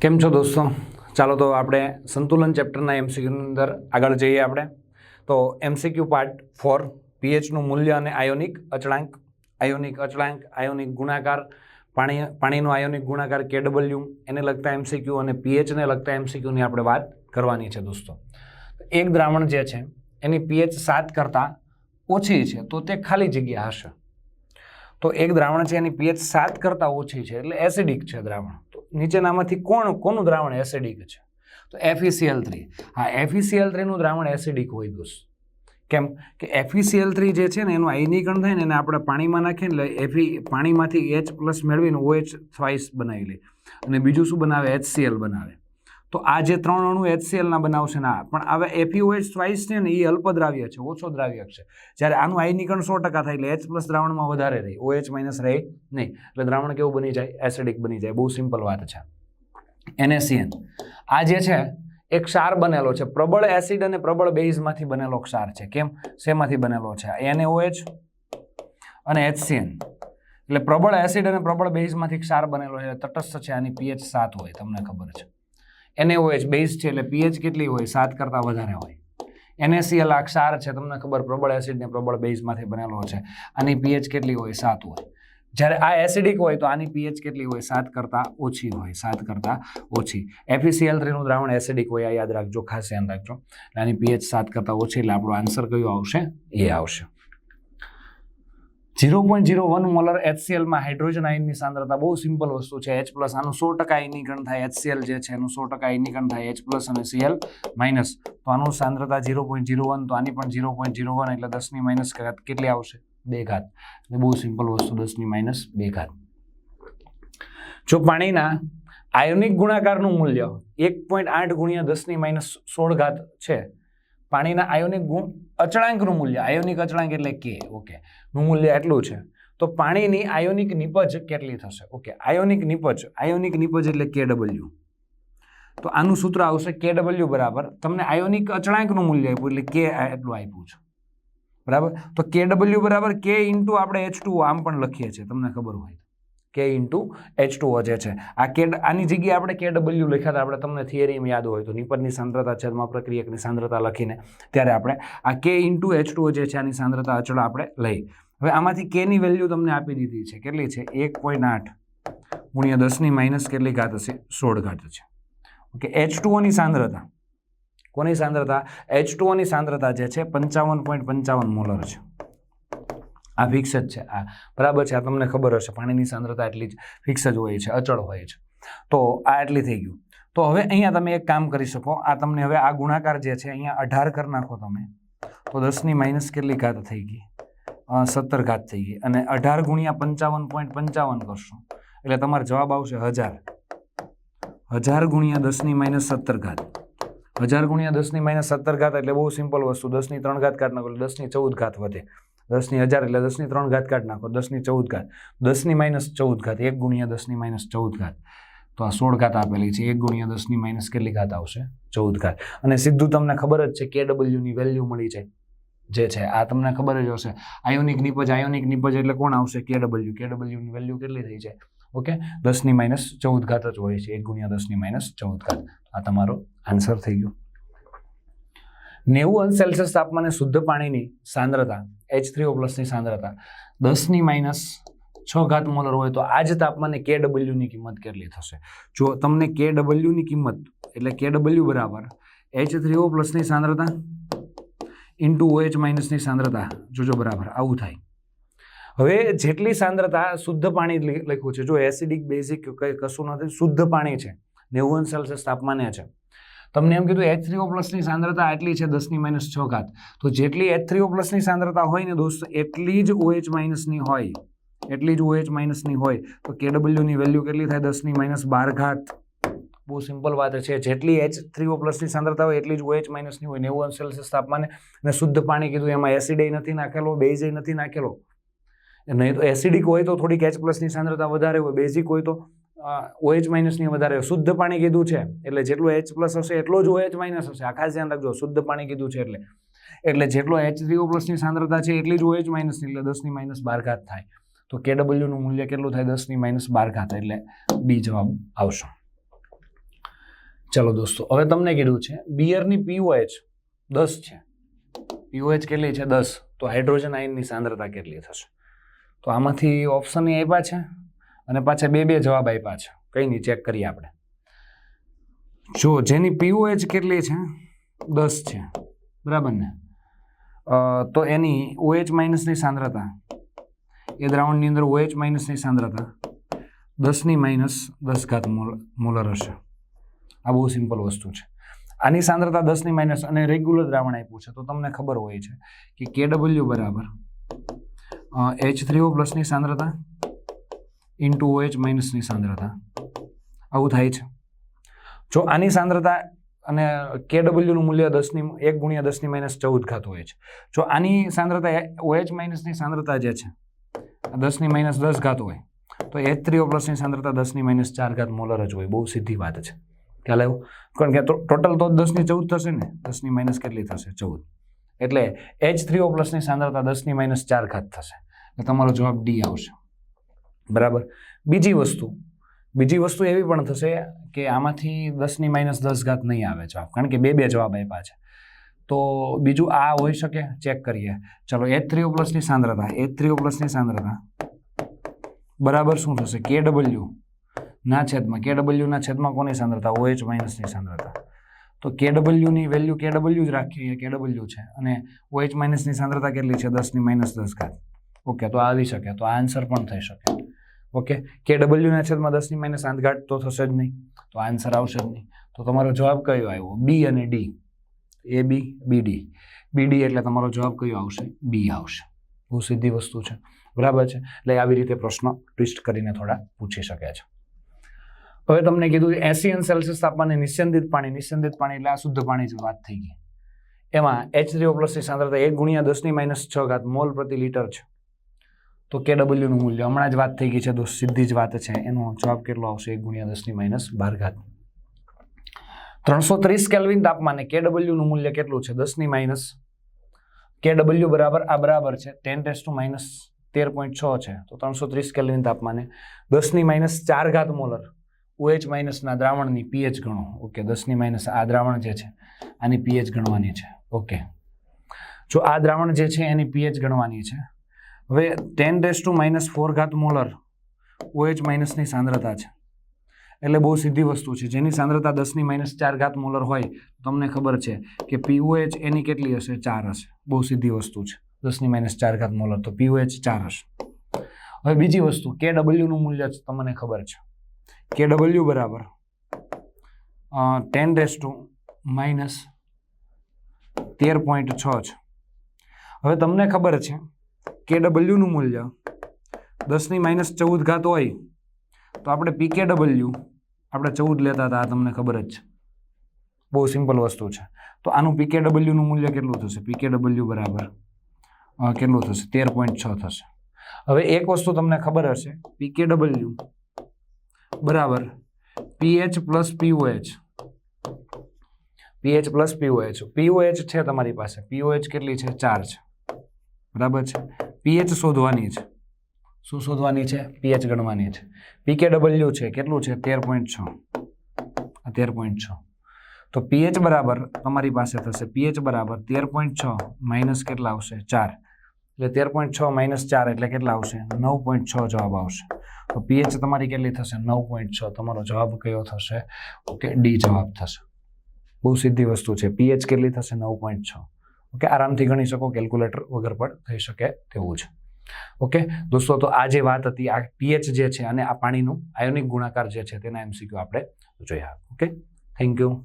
કેમ છો દોસ્તો? ચાલો તો આપણે સંતુલન ચેપ્ટરના એમસીક્યુની અંદર આગળ જઈએ આપણે. તો એમસીક્યુ પાર્ટ ફોર પીએચનું મૂલ્ય અને આયોનિક અચળાંક. આયોનિક અચળાંક આયોનિક ગુણાકાર, પાણી, પાણીનો આયોનિક ગુણાકાર કેડબલ્યુ એને લગતા એમસીક્યુ અને પીએચને લગતા એમસીક્યુની આપણે વાત કરવાની છે દોસ્તો. એક દ્રાવણ જે છે, એની પીએચ સાત કરતાં ઓછી છે, તો તે ખાલી જગ્યા હશે. તો એક દ્રાવણ છે, એની પીએચ સાત કરતાં ઓછી છે, એટલે એસિડિક છે દ્રાવણ. નીચેનામાંથી કોણ, કોનું દ્રાવણ એસિડિક છે? તો એફઈસીએલ થ્રી હા એફઈસીએલ થ્રીનું દ્રાવણ એસિડિક હોય દોસ્ત. કેમ કે એફઈસીએલ થ્રી જે છે ને, એનું આયનીકરણ થાય ને, એને આપણે પાણીમાં નાખીએ એટલે એફી પાણીમાંથી એચ પ્લસ મેળવીને ઓએચ થ્વાઇસ બનાવી લે અને બીજું શું બનાવે? એચસીએલ બનાવે. તો આ જે ત્રણ અણુ એચસીએલના બનાવશે ના પણ હવે એપીઓએચ ટ્વાઇસ છે ને એ અલ્પ દ્રાવ્ય છે, ઓછો દ્રાવ્ય છે. જ્યારે આનું આયનીકરણ સો ટકા થાય એટલે એચ પ્લસ દ્રાવણમાં વધારે રહે. ઓએચ માઇનસ રહે નહીં. એટલે દ્રાવણ કેવું બની જાય? એસિડિક બની જાય. બહુ સિમ્પલ વાત છે. એનએસીએન આ જે છે, એક ક્ષાર બનેલો છે. પ્રબળ એસિડ અને પ્રબળ બેઝમાંથી બનેલો ક્ષાર છે. કેમ? શેમાંથી બનેલો છે? એનએઓએચ અને એચસીએન એટલે પ્રબળ એસિડ અને પ્રબળ બેઝમાંથી ક્ષાર બનેલો છે. તટસ્થ છે. આની પીએચ સાત હોય. તમને ખબર છે. એનએઓએચ બેઝ છે એટલે પીએચ કેટલી હોય? સાત કરતાં વધારે હોય. એનએસીએલ આ ક્ષાર છે. તમને ખબર પ્રબળ એસિડ ને પ્રબળ બેઝમાંથી બનેલો છે. આની પીએચ કેટલી હોય? સાત હોય. જ્યારે આ એસિડિક હોય તો આની પીએચ કેટલી હોય? સાત કરતાં ઓછી હોય. સાત કરતાં ઓછી. એફીસીએલ થ્રીનું દ્રાવણ એસિડિક હોય, આ યાદ રાખજો. ખાસ ધ્યાન રાખજો. આની પીએચ સાત કરતાં ઓછી, એટલે આપણો આન્સર કયો આવશે? એ આવશે. Zero point zero one molar એચસીએલમાં hydrogen આયનની સાંદ્રતા બહુ સિમ્પલ વસ્તુ છે. એચ પ્લસ આનું સો ટકા આયનીકરણ થાય, એચસીએલ જે છે એનું સો ટકા આયનીકરણ થાય એચ પ્લસ અને સીએલ માઇનસ તો આનું સાંદ્રતા ઝીરો પોઈન્ટ ઝીરો વન, તો આની પણ ઝીરો પોઈન્ટ ઝીરો વન એટલે દસની માઇનસ ઘાત કેટલી આવશે? બે ઘાત. એટલે બહુ સિમ્પલ વસ્તુ, દસની માઇનસ બે ઘાત. જો પાણીના આયોનિક ગુણાકારનું મૂલ્ય એક પોઈન્ટ આઠ ગુણ્યા દસની માઇનસ સોળ ઘાત છે પાણીના આયોનિક ગુણ અચળાંકનું મૂલ્ય, આયોનિક અચળાંક એટલે કે ઓકે નું મૂલ્ય એટલું છે. તો પાણીની આયોનિક નિપજ કેટલી થશે? ઓકે આયોનિક નિપજ આયોનિક નિપજ એટલે કે ડબલ્યુ તો આનું સૂત્ર આવશે કે ડબલ્યુ બરાબર. તમને આયોનિક અચળાંકનું મૂલ્ય આપ્યું એટલે કે એટલું આપ્યું છે. બરાબર? તો કે ડબલ્યુ બરાબર કે ઇન્ટુ આપણે એચ ટુ આમ પણ લખીએ છીએ, તમને ખબર હોય કે ઇન્ટુ એચ ટુ જે છે. આ કે આની જગ્યાએ આપણે કે ડબલ્યુ લખ્યા હતા. આપણે તમને થિયરીમાં યાદ હોય તો નિપજની સાંદ્રતા છેદમાં પ્રક્રિયકની સાંદ્રતા લખીને ત્યારે આપણે આ કે ઇન્ટુ એચ ટુ જે છે. આની સાંદ્રતા અચળ આપણે લઈ. હવે આમાંથી કેની વેલ્યુ તમને આપી દીધી છે. કેટલી છે? એક પોઈન્ટ આઠ ગુણ્યા દસની માઇનસ કેટલી ઘાત હશે? સોળ ઘાત છે ઓકે એચ ટુઓની સાંદ્રતા. કોની સાંદ્રતા? એચ ટુઓની સાંદ્રતા જે છે, પંચાવન પોઈન્ટ પંચાવન મોલર છે. આ ફિક્સ જ છે. આ બરાબર છે? આ તમને ખબર હશે. પાણીની સાંદ્રતા એટલી જ ફિક્સ જ હોય છે, અચળ હોય છે. તો આ એટલી થઈ ગયું. તો હવે અહીંયા તમે એક કામ કરી શકો. આ તમને હવે આ ગુણાકાર જે છે, અહીંયા અઢાર કરી નાખો તમે. તો દસની માઇનસ કેટલી ઘાત થઈ ગઈ? સત્તર ઘાત થઈ ગઈ. અને અઢાર ગુણ્યા પંચાવન પોઈન્ટ પંચાવન કરશો. એટલે તમારો જવાબ આવશે હજાર. હજાર ગુણ્યા દસની માઇનસ સત્તર ઘાત. હજાર ગુણ્યા દસની માઇનસ સત્તર ઘાત એટલે બહુ સિમ્પલ વસ્તુ. દસની ત્રણ ઘાત કાઢ નાખો એટલે દસની ચૌદ ઘાત વધે. દસની હજાર એટલે દસની ત્રણ ઘાત કાઢ નાખો, દસની ચૌદ ઘાત. દસની માઇનસ ચૌદ ઘાત, એક ગુણ્યા દસની માઇનસ ચૌદ ઘાત. તો આ સોળ ઘાત આપેલી છે, એક ગુણ્યા દસની માઇનસ કેટલી ઘાત આવશે? ચૌદ ઘાત. અને સીધું તમને ખબર જ છે કે ડબલ્યુની વેલ્યુ મળી જાય, જે છે. આ તમને ખબર જ હશે. આયોનિક નિપજ આયોનિક નિપજ એટલે કોણ આવશે? કે ડબલ્યુ કે ડબલ્યુની વેલ્યુ કેટલી થઈ છે ઓકે? દસની માઇનસ ચૌદ ઘાત જ હોય છે, એક ગુણ્યા દસની માઇનસ ચૌદ ઘાત. આ તમારો આન્સર થઈ ગયો. નેવું અંશ સેલ્સિયસ તાપમાને શુદ્ધ પાણીની સાંદ્રતા એચ થ્રી ઓ પ્લસની સાંદ્રતા દસની માઇનસ છ ઘાત મોલર હોય તો આ જ તાપમાને કે ડબલ્યુની કિંમત કેટલી થશે? જો તમને કે ડબલ્યુની કિંમત, એટલે કે ડબલ્યુ બરાબર એચ થ્રી ઓ પ્લસની સાંદ્રતા ઇન્ટુ ઓએચ માઇનસની સાંદ્રતા, જોજો બરાબર, આવું થાય. હવે જેટલી સાંદ્રતા શુદ્ધ પાણી લખ્યું છે, જો એસિડિક બેઝિક કશું નથી શુદ્ધ પાણી છે, નેવું સેલ્સિયસ તાપમાને છે. તમને એમ કીધું એચ થ્રી ઓ પ્લસની સાંદ્રતા આટલી છે દસની માઇનસ છ ઘાત. તો જેટલી એચ થ્રી ઓ પ્લસની સાંદ્રતા હોય ને દોસ્તો, એટલી જ ઓએચ માઇનસની હોય. એટલી જ ઓએચ માઇનસની હોય. તો કે ડબલ્યુની વેલ્યુ કેટલી થાય? દસની માઇનસ બાર ઘાત. બહુ સિમ્પલ વાત છે. જેટલી એચ થ્રી ઓ પ્લસની સાંદ્રતા હોય, એટલી જ ઓએચ માઇનસની હોય. નેવું અંશ સેલ્સિયસ તાપમાને અને શુદ્ધ પાણી કીધું, એમાં એસિડ નથી નાખેલો બેઝ નથી નાખેલો. નહીં તો એસિડિક હોય તો થોડીક એચ પ્લસની સાંદ્રતા વધારે હોય બેઝિક હોય તો ઓએચ માઇનસની વધારે શુદ્ધ પાણી કીધું છે, એટલે જેટલું એચ પ્લસ હશે એટલો જ ઓએચ માઇનસ હશે. આ ખાસ ધ્યાન રાખજો, શુદ્ધ પાણી કીધું છે એટલે. એટલે જેટલો એચ થ્રીઓ પ્લસની સાંદ્રતા છે એટલી જ ઓએચ માઇનસની એટલે દસની માઇનસ બાર ઘાત થાય. તો કે ડબલ્યુનું મૂલ્ય કેટલું થાય? દસની માઇનસ બાર ઘાત, એટલે બી જવાબ આવશે. ચલો દોસ્તો, હવે તમને કીધું છે બિયરની પીઓએચ દસ છે. પીઓએચ કેટલી છે? દસ. તો હાઇડ્રોજન આયનની સાંદ્રતા કેટલી થશે? તો આમાંથી ઓપ્શન એ આપ્યા છે અને પાછા બે બે જવાબ આપ્યા છે. કંઈ નહીં ચેક કરીએ આપણે. જો, જેની પીઓએચ કેટલી છે? દસ છે. બરાબર ને? તો એની ઓએચ માઇનસની સાંદ્રતા. એ દ્રાવણની અંદર ઓએચ માઇનસની સાંદ્રતા. દસની માઇનસ દસ ઘાત મોલ, મોલર હશે. આ બહુ સિમ્પલ વસ્તુ છે. આની સાંદ્રતા દસની માઇનસ અને રેગ્યુલર દ્રાવણ આપ્યું છે, તો તમને ખબર હોય છે કે કે ડબલ્યુ બરાબર એચ થ્રી ઓ પ્લસની સાંદ્રતા ઇન્ટુ ઓએચ માઇનસની સાંદ્રતા. આવું થાય છે. જો આની સાંદ્રતા અને કે ડબલ્યુનું મૂલ્ય દસની એક ગુણ્યા દસની માઇનસ ચૌદ ખાત હોય છે. જો આની સાંદ્રતા ઓએચ માઇનસની સાંદ્રતા જે છે દસની માઇનસ દસ ઘાત હોય, તો એચ થ્રી ઓ પ્લસની સાંદ્રતા દસની માઇનસ ચાર ઘાત મોલર જ હોય. બહુ સીધી વાત છે. ખ્યાલ આવ્યો? કારણ કે ટોટલ તો દસની ચૌદ થશે ને દસની માઇનસ કેટલી થશે? ચૌદ. એટલે એચ થ્રી ઓ પ્લસની સાંદ્રતા દસની માઇનસ ચાર ઘાત થશે. તમારો જવાબ ડી આવશે. બરાબર? બીજી વસ્તુ. બીજી વસ્તુ એવી પણ થશે કે આમાંથી દસની માઇનસ દસ ઘાત નહીં આવે જવાબ. કારણ કે બે બે જવાબ આપ્યા છે. તો બીજું આ હોઈ શકે? ચેક કરીએ. ચલો એ થ્રી ઓ પ્લસની સાંદ્રતા. એ થ્રી ઓ પ્લસની સાંદ્રતા. બરાબર શું થશે? કે ડબલ્યુ ના છેદમાં. કે ડબલ્યુના છેદમાં કોની સાંદ્રતા? ઓએચ માઇનસની સાંદ્રતા. તો કે ડબલ્યુની વેલ્યુ કે ડબલ્યુ જ રાખીએ. કે ડબલ્યુ છે. અને ઓએચ માઇનસની સાંદ્રતા કેટલી છે? દસની માઇનસ દસ ઘાત. ઓકે તો આવી શકે. તો આ આન્સર પણ થઈ શકે. ઓકે કે ડબલ્યુના છેદમાં દસની માઇનસ આઠ તો થશે જ નહીં. તો આન્સર આવશે જ નહીં. તો તમારો જવાબ કયો આવ્યો? બી અને D A B B D B D એટલે તમારો જવાબ કયો આવશે? બી આવશે. બહુ સીધી વસ્તુ છે. બરાબર છે? એટલે આવી રીતે પ્રશ્ન ટ્વિસ્ટ કરીને થોડા પૂછી શકે છે. હવે તમને કીધું એસી અંશ સેલ્સિયસ તાપમાને નિસ્યંદિત પાણી નિસ્યંદિત પાણી એટલે આ શુદ્ધ પાણી જ વાત થઈ ગઈ. એમાં એચ થ્રી પ્લસની સાંદ્રતા એક ગુણ્યા દસની માઇનસ છ ઘાત મોલ પ્રતિ લીટર છે. તો કે ડબલ્યુનું મૂલ્ય, હમણાં જ વાત થઈ ગઈ છે તો સીધી જ વાત છે. એનો જવાબ કેટલો આવશે? એક ગુણ્યા દસની માઇનસ બાર ઘાત. ત્રણસો ત્રીસ કેલ્વિન તાપમાને કે ડબલ્યુનું મૂલ્ય કેટલું છે? દસની માઇનસ. કે ડબલ્યુ બરાબર, આ બરાબર છે. ટેન ટેસ ટુ માઇનસ તેર પોઈન્ટ છ છે. તો ત્રણસો ત્રીસ કેલ્વિન તાપમાને દસની માઇનસ ચાર ઘાત મોલર. ઓએચ માઇનસના દ્રાવણની પીએચ ગણો. ઓકે, દસની માઇનસ આ દ્રાવણ જે છે, આની પીએચ ગણવાની છે. ઓકે. જો આ દ્રાવણ જે છે, એની પીએચ ગણવાની છે હવે ટેન ડેસ ટુ માઇનસ ફોર ઘાત મોલર ઓએચ માઇનસની સાંદ્રતા છે. એટલે બહુ સીધી વસ્તુ છે. જેની સાંદ્રતા દસની માઇનસ ચાર ઘાત મોલર હોય, તમને ખબર છે કે પીઓએચ એની કેટલી હશે? ચાર હશે. બહુ સીધી વસ્તુ છે. દસની માઇનસ ચાર ઘાત મોલર તો પીઓએચ ચાર હશે. હવે બીજી વસ્તુ કે ડબલ્યુનું મૂલ્ય તમને ખબર છે. કે ડબલ્યુ બરાબર. ટેન ડેસ ટુ માઇનસ તેર પોઈન્ટ છ છે. હવે તમને ખબર છે કે ડબલ્યુનું મૂલ્ય. દસની માઇનસ ચૌદ ઘાત હોય, તો આપણે પી કે ડબલ્યુ આપણે ચૌદ લેતા હતા, આ તમને ખબર જ છે. બહુ સિમ્પલ વસ્તુ છે. તો આનું પી કે ડબલ્યુનું મૂલ્ય કેટલું થશે? પી કે ડબલ્યુ બરાબર કેટલું થશે? તેર પોઈન્ટ છ થશે. હવે એક વસ્તુ તમને ખબર હશે પી કે ડબલ્યુ બરાબર pH plus pOH pH plus pOH pOH છે તમારી પાસે. પીઓએચ કેટલી છે? ચાર છે. બરાબર છે? પીએચ શોધવાની છે. શું શોધવાની છે? પીએચ ગણવાની છે. પીકે ડબલ્યુ છે, કેટલું છે? તેર પોઈન્ટ છ. તેર પોઈન્ટ છ. તો પીએચ બરાબર તમારી પાસે થશે પીએચ બરાબર તેર પોઈન્ટ છ માઇનસ કેટલા આવશે? ચાર. એટલે તેર પોઈન્ટ છ માઇનસ ચાર એટલે કેટલા આવશે? નવ પોઈન્ટ છ જવાબ આવશે. તો પીએચ તમારી કેટલી થશે? નવ પોઈન્ટ છ. તમારો જવાબ કયો થશે? ઓકે, ડી જવાબ થશે. બહુ સીધી વસ્તુ છે. પીએચ કેટલી થશે? નવ પોઈન્ટ છ. ઓકે? આરામથી ગણી શકો, કેલ્ક્યુલેટર વગર પણ થઈ શકે તેવું છે. ઓકે? દોસ્તો, તો આ જે વાત હતી, આ પીએચ જે છે અને આ પાણીનું આયોનિક ગુણાકાર જે છે તેના એમસીક્યુ આપણે જોયા. ઓકે? Thank you.